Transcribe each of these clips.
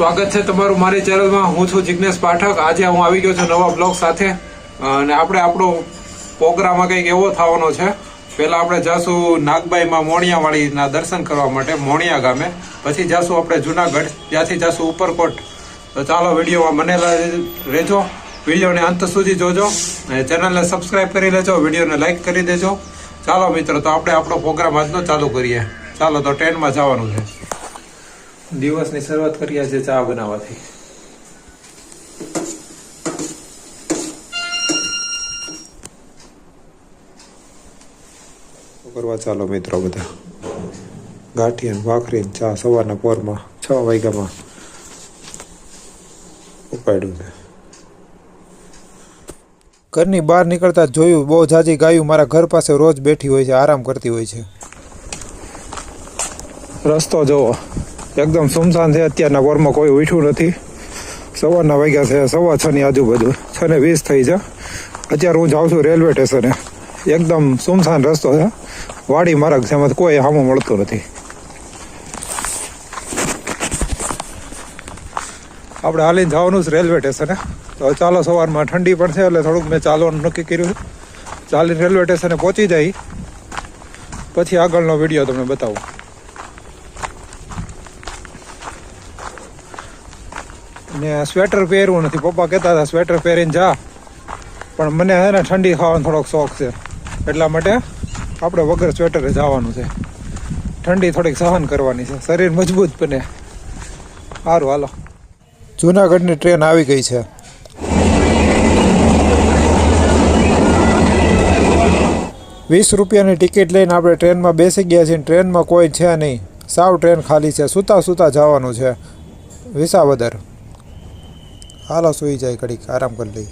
સ્વાગત છે તમારું મારી ચેનલમાં. હું છું જિજ્ઞેશ પાઠક. આજે હું આવી ગયો છું નવા બ્લોગ સાથે. અને આપણે આપણો પ્રોગ્રામ કંઈક એવો થવાનો છે. પહેલા આપણે જાશું નાગબાઈમાં મોણિયાવાળીના દર્શન કરવા માટે, મોણિયા ગામે. પછી જાશું આપણે જુનાગઢ. ત્યાંથી જાશું ઉપરકોટ. તો ચાલો વિડીયોમાં મને રહેજો. વિડીયોને અંત સુધી જોજો. અને ચેનલને સબસ્ક્રાઈબ કરી લેજો. વિડીયોને લાઈક કરી દેજો. ચાલો મિત્રો, તો આપણે આપણો પ્રોગ્રામ આજનો ચાલુ કરીએ. ચાલો તો ટ્રેનમાં જવાનું છે. દિવસની શરૂઆત કરીએ છીએ ચા બનાવવાથી. કરવા ચાલો મિત્રો બધા? ગાંઠિયા ભાખરી ચા સવારના પોરમાં છ વાગ્યામાં ઉપાડ્યું છે. ઘરની બહાર નીકળતા જ જોયું બહુ જાજી ગાયું મારા ઘર પાસે રોજ બેઠી હોય છે આરામ કરતી હોય છે. રસ્તો જોવો. એકદમ સુમસાન છે અત્યારના વરમાં કોઈ ઉઠ્યું નથી. સવારના વાગ્યા છે, સવા છ ની આજુબાજુ. છ ને વીસ થઈ છે. અત્યારે હું જાઉં છું રેલવે સ્ટેશને. એકદમ સુમસાન રસ્તો છે. વાડી માર્ગ છે, એમાં કોઈ હામો મળતું નથી. આપણે હાલીને જવાનું છે રેલવે સ્ટેશને. તો ચાલો સવારમાં ઠંડી પણ છે, એટલે થોડુંક મેં ચાલવાનું નક્કી કર્યું ચાલીને રેલવે સ્ટેશને પહોંચી જાય. પછી આગળનો વીડિયો તમને બતાવું. ને સ્વેટર પહેરવું નથી. પપ્પા કહેતા હતા, સ્વેટર પહેરીને જા. પણ મને છે ને ઠંડી ખાવાનો થોડોક શોખ છે. એટલા માટે આપણે વગર સ્વેટરે જવાનું છે. ઠંડી થોડીક સહન કરવાની છે. શરીર મજબૂત બને. સારું હાલો. જુનાગઢની ટ્રેન આવી ગઈ છે. વીસ રૂપિયાની ટિકિટ લઈને આપણે ટ્રેનમાં બેસી ગયા છીએ. ટ્રેનમાં કોઈ છે નહીં. સાવ ટ્રેન ખાલી છે. સૂતા સૂતા જવાનું છે. વિસાવદર. હાલો સુઈ જાય ઘડીક, આરામ કરી લઈ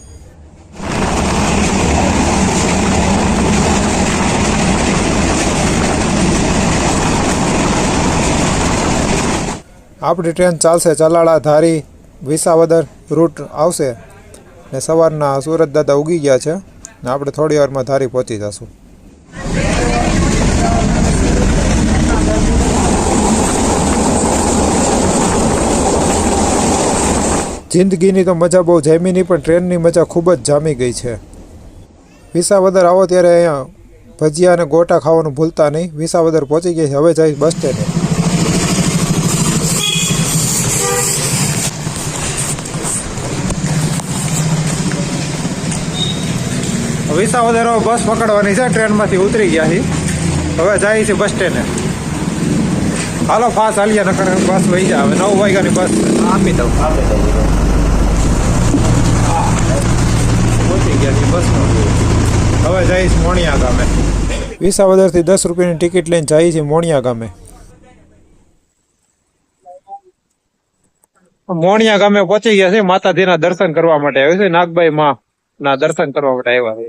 આપણી ટ્રેન ચાલશે ચલાળા ધારી, વિસાવદર રૂટ આવશે ને સવારના સુરત દાદા ઉગી ગયા છે ને આપણે થોડી વારમાં ધારી પહોંચી જશું. જિંદગીની તો મજા બહુ જામી નહીં પણ ટ્રેનની મજા ખૂબ જ જામી ગઈ છે. વિસાવદર આવો ત્યારે અહીંયા ભજીયા અને ગોટા ખાવાનું ભૂલતા નહીં. વિસાવદર પહોંચી છે. હવે જઈ બસ સ્ટેન્ડે. વિસાવદર બસ પકડવાની છે. ટ્રેનમાંથી ઉતરી ગયા છીએ હવે જાય છે બસ સ્ટેન્ડે. હાલો ફાસ હાલ્યા નકર બસ વહી જાય હવે નવ વાગ્યાની બસ. આપી દઉં પહોંચી ગયા છીએ બસમાં હવે જઈશ મોણિયા ગામે. વિસાવદરથી દસ રૂપિયાની ટિકિટ લઈને જઈએ છીએ મોણિયા ગામે. મોણિયા ગામે પહોંચી ગયા છે માતાજીના દર્શન કરવા માટે. આવ્યો છે નાગબાઈ માં ના દર્શન કરવા માટે આવ્યા છે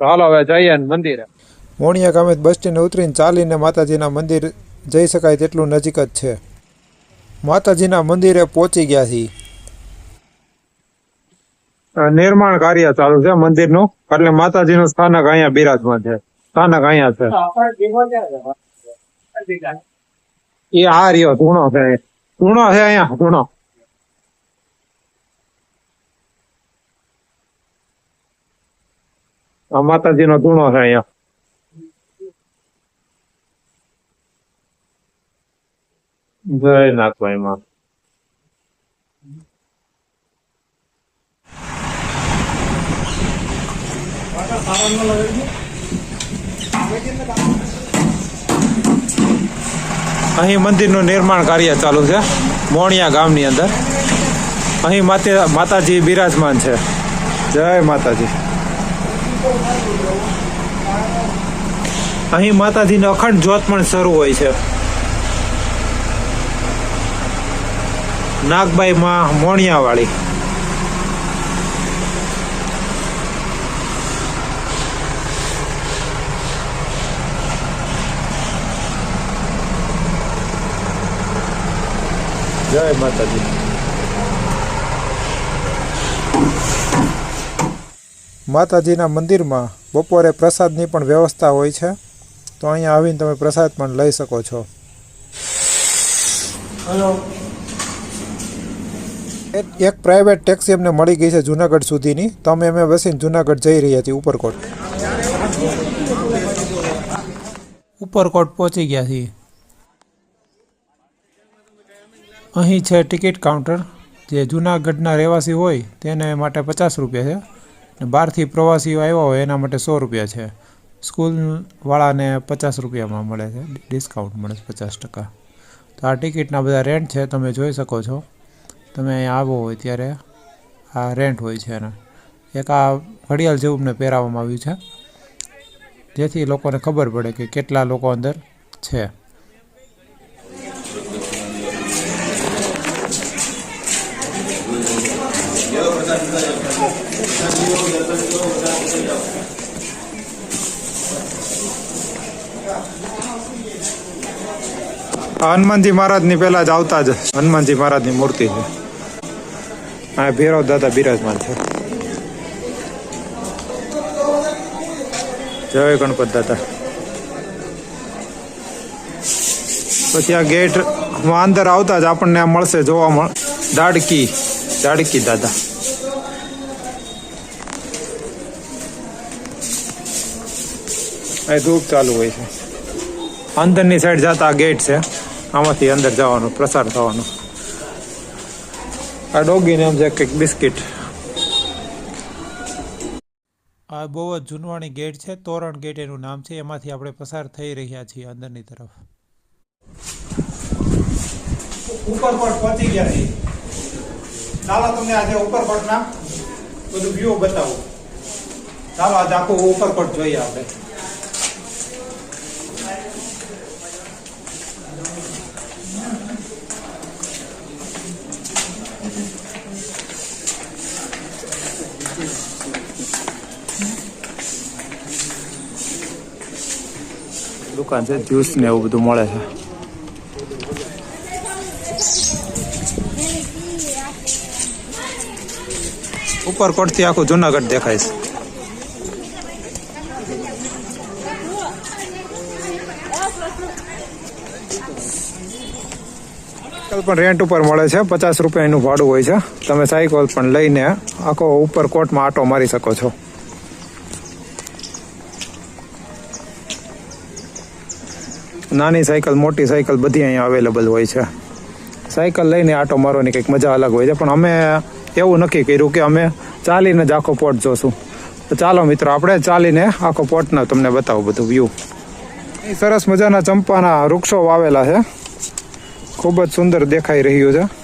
તો હાલો હવે જઈએ ને મંદિરે. મોણિયા ગામે બસ સ્ટેન્ડ ઉતરીને ચાલીને માતાજીના મંદિર જઈ શકાય તેટલું નજીક જ છે. માતાજીના મંદિરે પહોંચી ગયા છીએ. નિર્માણ કાર્ય ચાલુ છે મંદિરનું, એટલે માતાજીનું સ્થાનક અહીંયા બિરાજમાન છે. સ્થાનક અહીંયા છે. એ આ રહ્યો, ધૂણો છે. ધૂણો છે અહીંયા, ધૂણો. આ માતાજીનો ધૂણો છે અહીંયા. જય નાથભાઈ માં. અહીં મંદિરનું નિર્માણ કાર્ય ચાલુ છે, મોણિયા ગામની અંદર. અહીં માતે, માતાજી બિરાજમાન છે. જય માતાજી. અહીં માતાજીને અખંડ જ્યોત પણ શરૂ હોય છે. નાગબાઈ માં મોણિયાવાળી. જય માતાજી. માતાજીના મંદિરમાં બપોરે પ્રસાદની પણ વ્યવસ્થા હોય છે. તો અહીંયા આવીને તમે પ્રસાદ પણ લઈ શકો છો. હલો. એક- પ્રાઇવેટ ટેક્સી અમને મળી ગઈ છે જુનાગઢ સુધીની. તો અમે અમે બેસીને જુનાગઢ જઈ રહ્યા છીએ ઉપરકોટ. ઉપરકોટ પહોંચી ગયા છીએ. અહીં છે ટિકિટ કાઉન્ટર. જે જુનાગઢના રહેવાસી હોય, તેને માટે પચાસ રૂપિયા છે. ને બહારથી પ્રવાસીઓ આવ્યા હોય, એના માટે સો રૂપિયા છે. સ્કૂલવાળાને પચાસ રૂપિયામાં મળે છે. ડિસ્કાઉન્ટ મળે છે, પચાસ ટકા. તો આ ટિકિટના બધા રેન્ટ છે, તમે જોઈ શકો છો. તમે અહીંયા આવો હોય ત્યારે આ રેન્ટ હોય છે એના. એક આ ઘડિયાળ જેવું અમને પહેરાવવામાં આવ્યું છે. જેથી લોકોને ખબર પડે કે કેટલા લોકો અંદર છે. હનુમાનજી મહારાજની પહેલા જ આવતા જ હનુમાનજી મહારાજની મૂર્તિ છે. આ ભેરવ દાદા બિરાજમાન છે. જય ગણપત દાદા. પછી આ ગેટ અંદર આવતા જ આપણને આ મળશે જોવા મળ, દાડકી દાડકી દાદા. અહીં ધૂપ ચાલુ હોય છે. અંદરની સાઈડ જતા ગેટ છે. આમાંથી અંદર જવાનું પ્રસાર થવાનો. આ ડોગીને એમ છે કંઈક બિસ્કિટ. આ બહુ જ જૂનવાણી ગેટ છે તોરણ ગેટ એનું નામ છે એમાંથી આપણે પસાર થઈ રહ્યા છીએ અંદરની તરફ. ઉપર પણ પહોંચી ગયા છીએ. ચાલો તમને આજે ઉપરકોટના બધું વ્યૂ બતાવું. ચાલો આજે આખું ઉપરકોટ જોઈએ આપણે. દુકાન છે, જ્યુસ ને એવું બધું મળે છે. ઉપરકોટથી આખું જુનાગઢ દેખાય છે. સાયકલ પણ રેન્ટ ઉપર મળે છે, પચાસ રૂપિયા એનું ભાડું હોય છે. તમે સાયકલ પણ લઈને આખો ઉપર કોટમાં આટો મારી શકો છો. નાની સાયકલ, મોટી સાયકલ બધી અહીંયા અવેલેબલ હોય છે. સાયકલ લઈને આટો મારવાની કંઈક મજા અલગ હોય છે. પણ અમે એવું નક્કી કર્યું કે અમે ચાલીને જ આખો પોટ જોશું. તો ચાલો મિત્રો, આપણે ચાલીને આખો પોટનો તમને બતાવું બધું વ્યૂ સરસ મજાના ચંપાના વૃક્ષો વાવેલા છે. ખૂબ જ સુંદર દેખાઈ રહ્યું છે.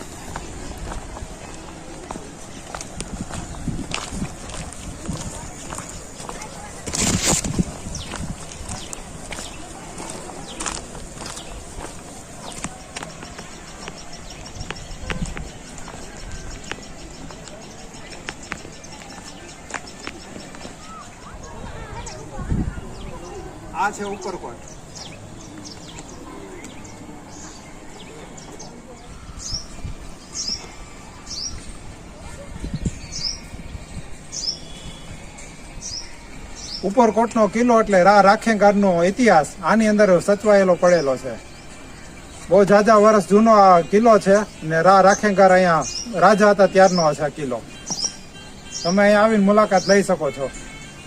ઉપરકોટનો કિલ્લો એટલે રા રાખેંગારનો ઇતિહાસ. આની અંદર સચવાયેલો પડેલો છે. બહુ જાજા વર્ષ જૂનો આ કિલ્લો છે ને રા રાખેંગાર અહીંયા રાજા હતા ત્યારનો છે આ કિલ્લો. તમે અહીંયા આવીને મુલાકાત લઈ શકો છો.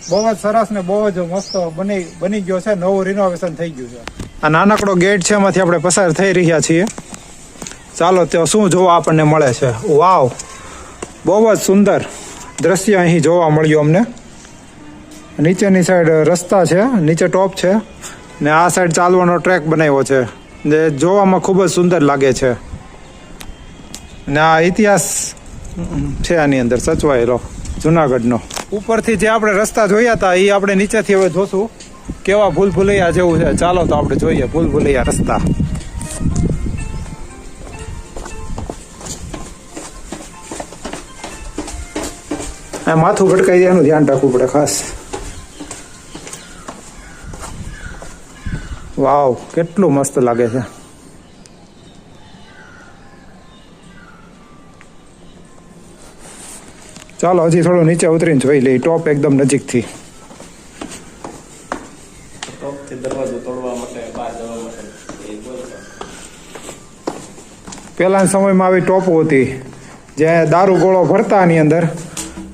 બહુ જ સરસ ને બહુ જ મસ્ત બની બની ગયો છે. નવું રિનોવેશન થઈ ગયું છે. આ નાનકડો ગેટ છે, એમાંથી આપણે પસાર થઈ રહ્યા છીએ. ચાલો તો શું જોવા આપણને મળે છે? વાવ! બહુ જ સુંદર દ્રશ્ય અહીં જોવા મળ્યું અમને. નીચેની સાઈડ રસ્તા છે, નીચે ટોપ છે. ને આ સાઈડ ચાલવાનો ટ્રેક બનાવ્યો છે. જે જોવામાં ખૂબ જ સુંદર લાગે છે. ને આ ઇતિહાસ છે આની અંદર સચવાયેલો, જુનાગઢનો. ઉપરથી જે આપણે રસ્તા જોયા હતા એ આપણે નીચેથી હવે જોશું. કેવા ભૂલ ભૂલૈયા જેવું છે. ચાલો તો આપણે જોઈએ ભૂલ ભૂલૈયા રસ્તા માથું ભટકાઈ જાય એનું ધ્યાન રાખવું પડે ખાસ. વાવ કેટલું મસ્ત લાગે છે. ચાલો હજી થોડું નીચે ઉતરીને જોઈ લઈ ટોપ એકદમ નજીકથી. પહેલાના સમયમાં આવી ટોપો હતી જે દારૂ ગોળો ભરતા આની અંદર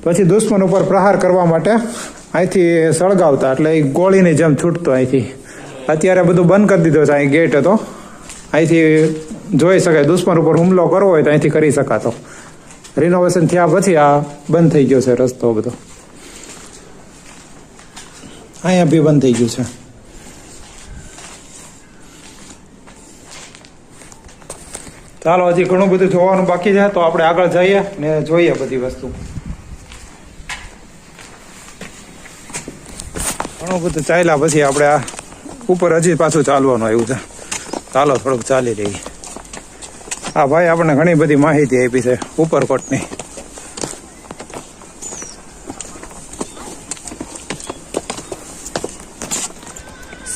પછી દુશ્મન ઉપર પ્રહાર કરવા માટે અહીંથી સળગાવતા. એટલે એ ગોળીની જેમ છૂટતો અહીંથી. અત્યારે બધું બંધ કરી દીધો છે, અહીં ગેટ હતો. અહીંથી જોઈ શકાય, દુશ્મન ઉપર હુમલો કરવો હોય તો અહીંથી કરી શકાતો. રિનોવેશન થયા પછી આ બંધ થઈ ગયો છે રસ્તો બધો. અહીંયા બી બંધ થઈ ગયું છે. ચાલો, હજી ઘણું બધું જોવાનું બાકી છે, તો આપણે આગળ જઈએ ને જોઈએ બધી વસ્તુ. ઘણું બધું ચાલ્યા પછી આપણે આ ઉપર હજી પાછું ચાલવાનું આવ્યું છે. ચાલો, થોડુંક ચાલી રહી. હા, ભાઈ, આપણને ઘણી બધી માહિતી આપી છે, ઉપરકોટની.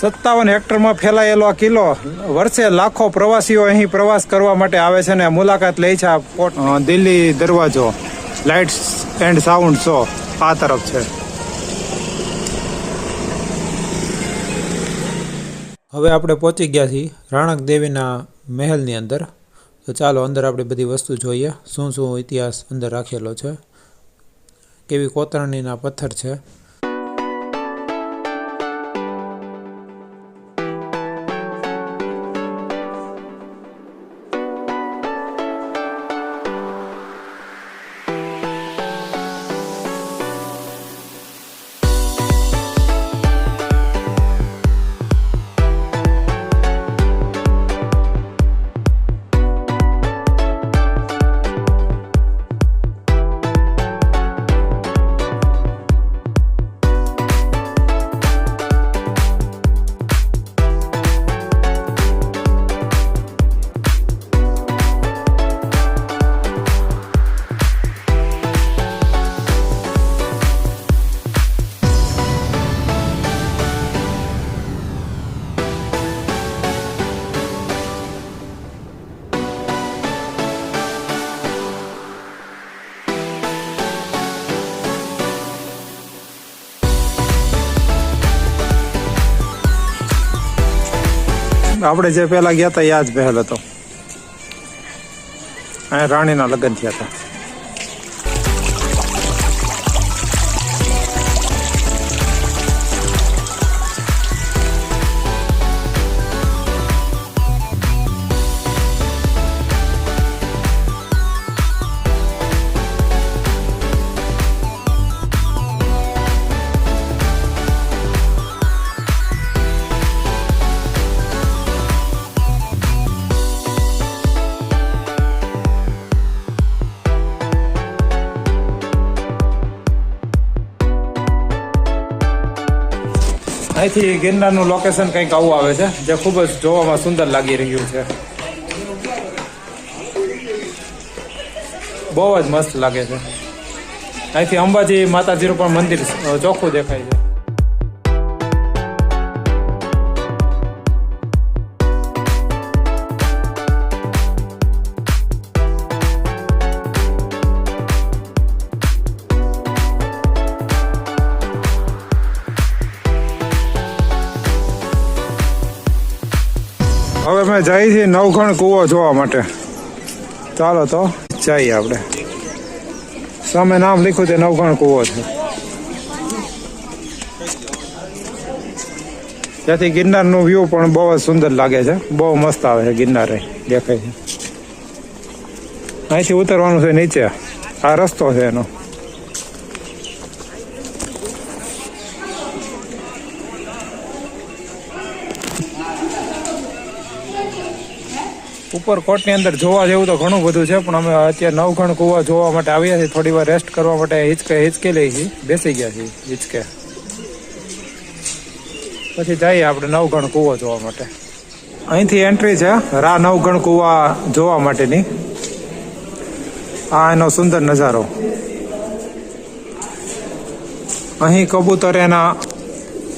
સત્તાવન હેક્ટરમાં ફેલાયેલો આ કિલ્લો વર્ષે લાખો પ્રવાસીઓ અહીં પ્રવાસ કરવા માટે આવે છે ને મુલાકાત લે છે આ દિલ્હી દરવાજો. લાઇટ્સ એન્ડ સાઉન્ડ શો આ તરફ છે. હવે આપણે પહોંચી ગયા છીએ રાણક દેવીના મહેલની અંદર. તો ચાલો અંદર આપણે બધી વસ્તુ જોઈએ. શું શું ઇતિહાસ અંદર રાખેલો છે? કેવી કોતરણીના પથ્થર છે? આપણે જે પહેલા ગયા હતા, એ આ જ પહેલ હતો. અહીંયા રાણીના લગ્ન થયા હતા. અહીંથી ગિરનારનું લોકેશન કંઈક આવું આવે છે, જે ખૂબ જ જોવામાં સુંદર લાગી રહ્યું છે. બહુ જ મસ્ત લાગે છે. અહીંથી અંબાજી માતાજીનું પણ મંદિર ચોખ્ખું દેખાય છે. હવે અમે જઈ છીએ નવઘણ કૂવો જોવા માટે. ચાલો તો, જઈએ આપણે. સામે નામ લખ્યું તે નવઘણ કૂવો છે. ત્યાંથી ગિરનારનું વ્યૂ પણ બહુ જ સુંદર લાગે છે. બહુ મસ્ત આવે છે ગિરનાર, દેખાય છે. અહીંથી ઉતરવાનું છે નીચે. આ રસ્તો છે એનો. ઉપર કોટની અંદર જોવા જેવું તો ઘણું બધું છે, પણ અમે અત્યારે નવઘણ કૂવા જોવા માટે આવ્યા છીએ. થોડી વાર રેસ્ટ કરવા માટે હિચકે હિચકે લઈ છીએ. બેસી ગયા છીએ હિચકે. પછી જઈએ આપણે નવઘણ કૂવો જોવા માટે. અહીંથી એન્ટ્રી છે, રા નવઘણ કૂવા જોવા માટેની. આ એનો સુંદર નજારો. અહીં કબૂતર એના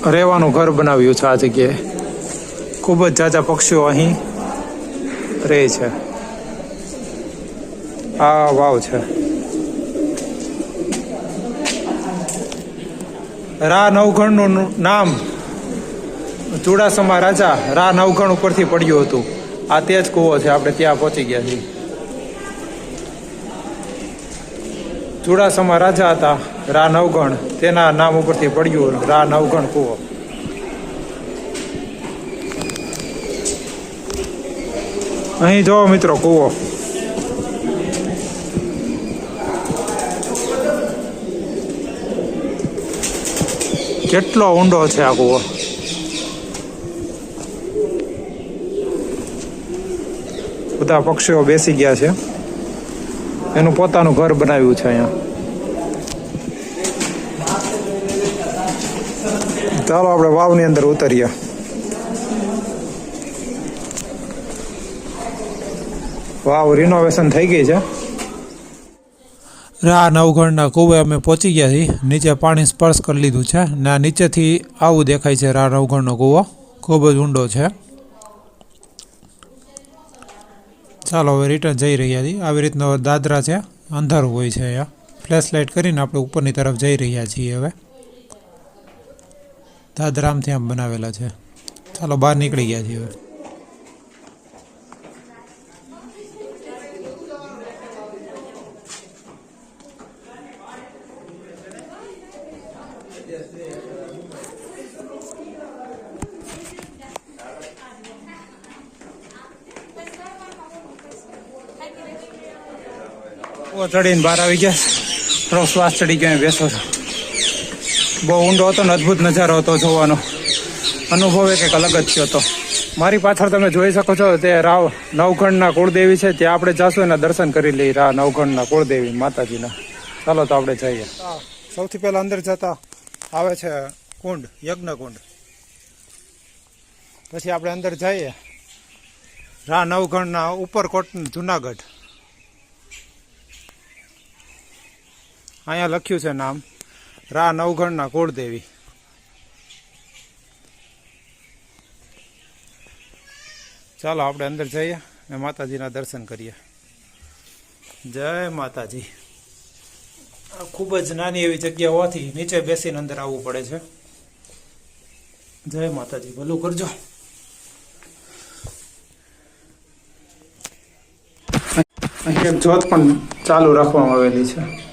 રહેવાનું ઘર બનાવ્યું છે આ જગ્યાએ. ખૂબ જ જાજા પક્ષીઓ અહીં રહે છે. આ વાવ છે. રા નવઘણનું નામ ચુડાસમા રાજા રા નવઘણ ઉપરથી પડ્યું હતું. આ તે જ કૂવો છે, આપણે ત્યાં પહોંચી ગયા છીએ. ચુડાસમા રાજા હતા, રા નવગણ. તેના નામ ઉપરથી પડ્યું રા નવગણ કૂવો. અહીં જોવો મિત્રો, કૂવો. કેટલો ઊંડો છે આ કૂવો. બધા પક્ષીઓ બેસી ગયા છે. એનું પોતાનું ઘર બનાવ્યું છે અહીંયા. ચાલો, આપણે વાવની અંદર ઉતરીએ. વાવ રિનોવેશન થઈ ગઈ છે. રા નવઘણના કુવે અમે પહોંચી ગયા છીએ. નીચે પાણી સ્પર્શ કરી લીધું છે ને આ નીચેથી આવું દેખાય છે રા નવઘણનો કૂવો. ખૂબ જ ઊંડો છે. ચાલો હવે રિટર્ન જઈ રહ્યા છીએ. આવી રીતનો દાદરા છે. અંધારું હોય છે અહીંયા. ફ્લેશ લાઇટ કરીને આપણે ઉપરની તરફ જઈ રહ્યા છીએ હવે. દાદરામથી આમ બનાવેલા છે. ચાલો બહાર નીકળી ગયા છીએ હવે. કૂવો ચડીને બહાર આવી ગયા. થોડો શ્વાસ ચડી ગયો બેસો છો. બહુ ઊંડો હતો ને અદ્ભુત નજારો હતો જોવાનો. અનુભવ એ કંઈક અલગ જ થયો હતો. મારી પાછળ તમે જોઈ શકો છો તે રાવ નવખંડના કુળદેવી છે. ત્યાં આપણે જાશું એના દર્શન કરી લઈએ રા નવખંડના કુળદેવી માતાજીના. ચાલો તો આપણે જઈએ. સૌથી પહેલા અંદર જતા આવે છે કુંડ યજ્ઞ કુંડ પછી આપણે અંદર જઈએ. રા નવગણના ઉપરકોટ જુનાગઢ. અહીંયા લખ્યું છે નામ, રા નવગણના કુળદેવી. ચાલો આપણે અંદર જઈએ અને માતાજીના દર્શન કરીએ. જય માતાજી. ખૂબ જ નાની એવી જગ્યા હોવાથી નીચે બેસીને અંદર આવવું પડે છે. જય માતાજી, ભલું કરજો. અહીં એક જોત પણ ચાલુ રાખવામાં આવેલી છે.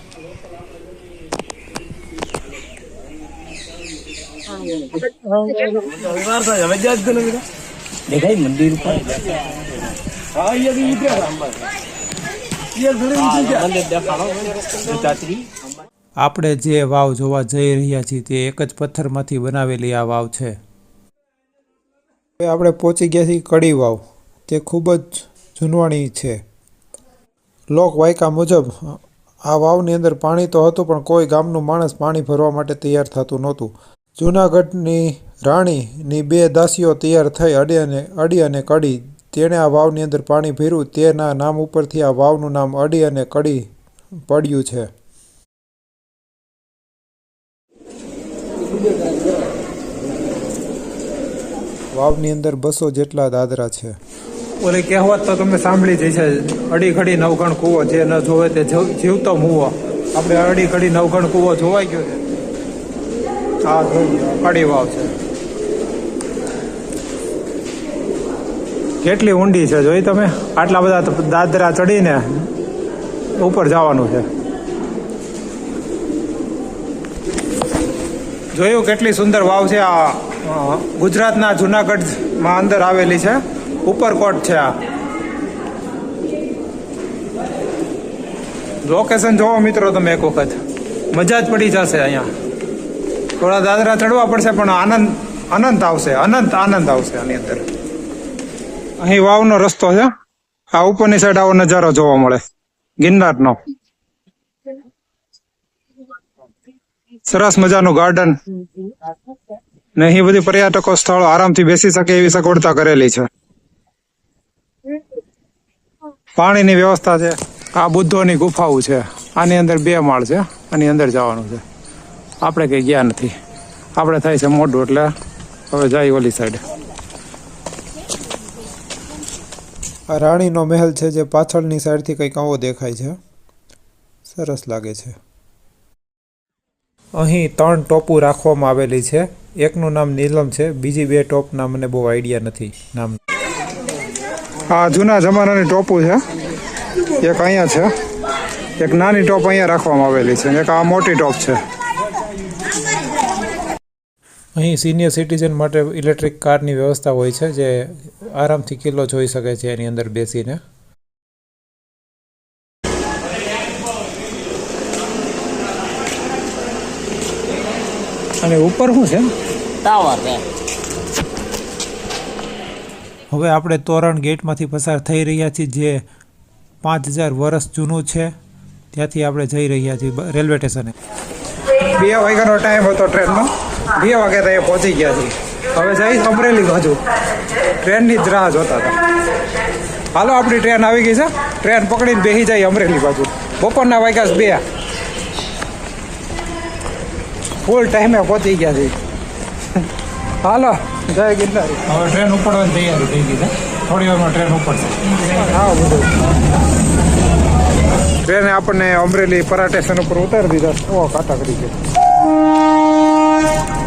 દેખાય મંદિર આપણે જે વાવ જોવા જઈ રહ્યા છીએ તે એક જ પથ્થરમાંથી બનાવેલી આ વાવ છે. આપણે પહોંચી ગયા છીએ કડી વાવ. તે ખૂબ જ જૂનવાણી છે. લોક વાયકા મુજબ આ વાવની અંદર પાણી તો હતું પણ કોઈ ગામનું માણસ પાણી ભરવા માટે તૈયાર થતું નહોતું. જૂનાગઢની રાણીની બે દાસીઓ તૈયાર થઈ અડી અને અડી અને કડી. તેણે આ વાવની અંદર પાણી ભર્યું. તેના નામ ઉપરથી આ વાવનું નામ અડી અને કડી પડ્યું છે. વાવની અંદર બસો જેટલા દાદરા છે. ઓલી કહેવત તો તમે સાંભળી જઈ છે અડી ઘડી નવગણ કૂવો. જે ન જોવે તે જીવ- જીવતો મૂવો. આપણે અડી ઘડી નવગણ કૂવો જોવાઈ ગયો છે. જોઈએ કડી વાવ છે. કેટલી ઊંડી છે જોઈ તમે? આટલા બધા દાદરા ચડીને ઉપર જવાનું છે. જોયું કેટલી સુંદર વાવ છે આ ગુજરાતના જુનાગઢમાં અંદર આવેલી છે. ઉપરકોટ છે આ. લોકેશન જોવો મિત્રો તમે એક વખત. મજા જ પડી જશે અહીંયા. થોડા દાદરા ચડવા પડશે, પણ આનંદ અનંત આવશે, અનંત આનંદ આવશે આની અંદર. અહીં વાવનો રસ્તો છે. આ ઉપરની સાઈડ આવો નજારો જોવા મળે. ગિરનારનો. સરસ મજાનું ગાર્ડન ને અહીં બધી પર્યટકો સ્થળો આરામથી બેસી શકે એવી સગવડતા કરેલી છે. પાણીની વ્યવસ્થા છે. આ બુદ્ધોની ગુફાઓ છે. આની અંદર બે માળ છે. આની અંદર જવાનું છે. આપણે કંઈ ગયા નથી. આપણે થાય છે મોઢું એટલે હવે જાય ઓલી સાઈડ આ રાણીનો મહેલ છે જે પાછળની સાઈડથી કંઈક આવો દેખાય છે. સરસ લાગે છે. અહીં ત્રણ ટોપુ રાખવામાં આવેલી છે. એકનું નામ નીલમ છે બીજી બે ટોપના મને બહુ આઈડિયા નથી નામ. આ જૂના જમાનાની ટોપુ છે. એક અહીંયા છે. એક નાની ટોપ અહીંયા રાખવામાં આવેલી છે. અને એક આ મોટી ટોપ છે. અહીં સિનિયર સિટીઝન માટે ઇલેક્ટ્રિક કારની વ્યવસ્થા હોય છે જે આરામથી કિલ્લો જોઈ શકે છે એની અંદર બેસીને. અને ઉપર શું છે? ટાવર હવે આપણે તોરણ ગેટમાંથી પસાર થઈ રહ્યા છીએ જે પાંચ હજાર વર્ષ જૂનું છે. ત્યાંથી આપણે જઈ રહ્યા છીએ રેલવે સ્ટેશને. બે વાગ્યાનો ટાઈમ હતો ટ્રેનનો. બે વાગ્યા ત્યાં પહોંચી ગયા છીએ. હવે જઈશ અમરેલી બાજુ. ટ્રેનની જ રાહ જોતા હતા. હાલો આપણી ટ્રેન આવી ગઈ છે. ટ્રેન પકડીને બેસી જાય અમરેલી બાજુ. બપોરના વાગ્યા બે ફૂલ ટાઈમે પહોંચી ગયા છે હાલો જય ગિરનારી. હવે ટ્રેન ઉપડવાની તૈયારી થઈ ગઈ છે. થોડી વારમાં ટ્રેન ઉપડશે. હા બધું. ટ્રેને આપણને અમરેલી પરા સ્ટેશન ઉપર ઉતારી દીધા ઓ કાતા કરી ગયો.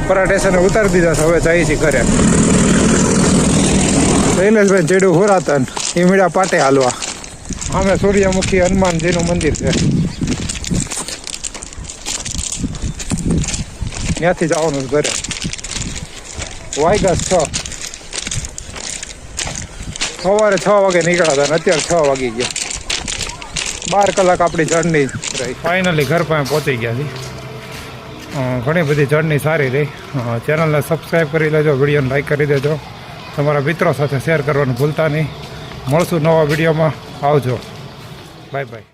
પરા સ્ટેશને ઉતારી દીધા છે. હવે જઈએ છીએ ઘરે. શૈલેષભાઈ જેડું હોરાતન એ મીડા પાટે હાલવા. અમે સૂર્યમુખી હનુમાનજીનું મંદિર છે. ત્યાંથી જવાનું છે ઘરે. વાયગા છ. સવારે છ વાગે નીકળ્યા હતા અત્યારે છ વાગી ગયા. બાર કલાક આપણી જર્ની રહી. ફાઇનલી ઘર પાસે પહોંચી ગયા છીએ. ઘણી બધી જર્ની સારી રહી. ચેનલને સબસ્ક્રાઈબ કરી લેજો વિડીયોને લાઈક કરી દેજો. તમારા મિત્રો સાથે શેર કરવાનું ભૂલતા નહીં. મળશું નવા વિડીયોમાં આવજો. Bye bye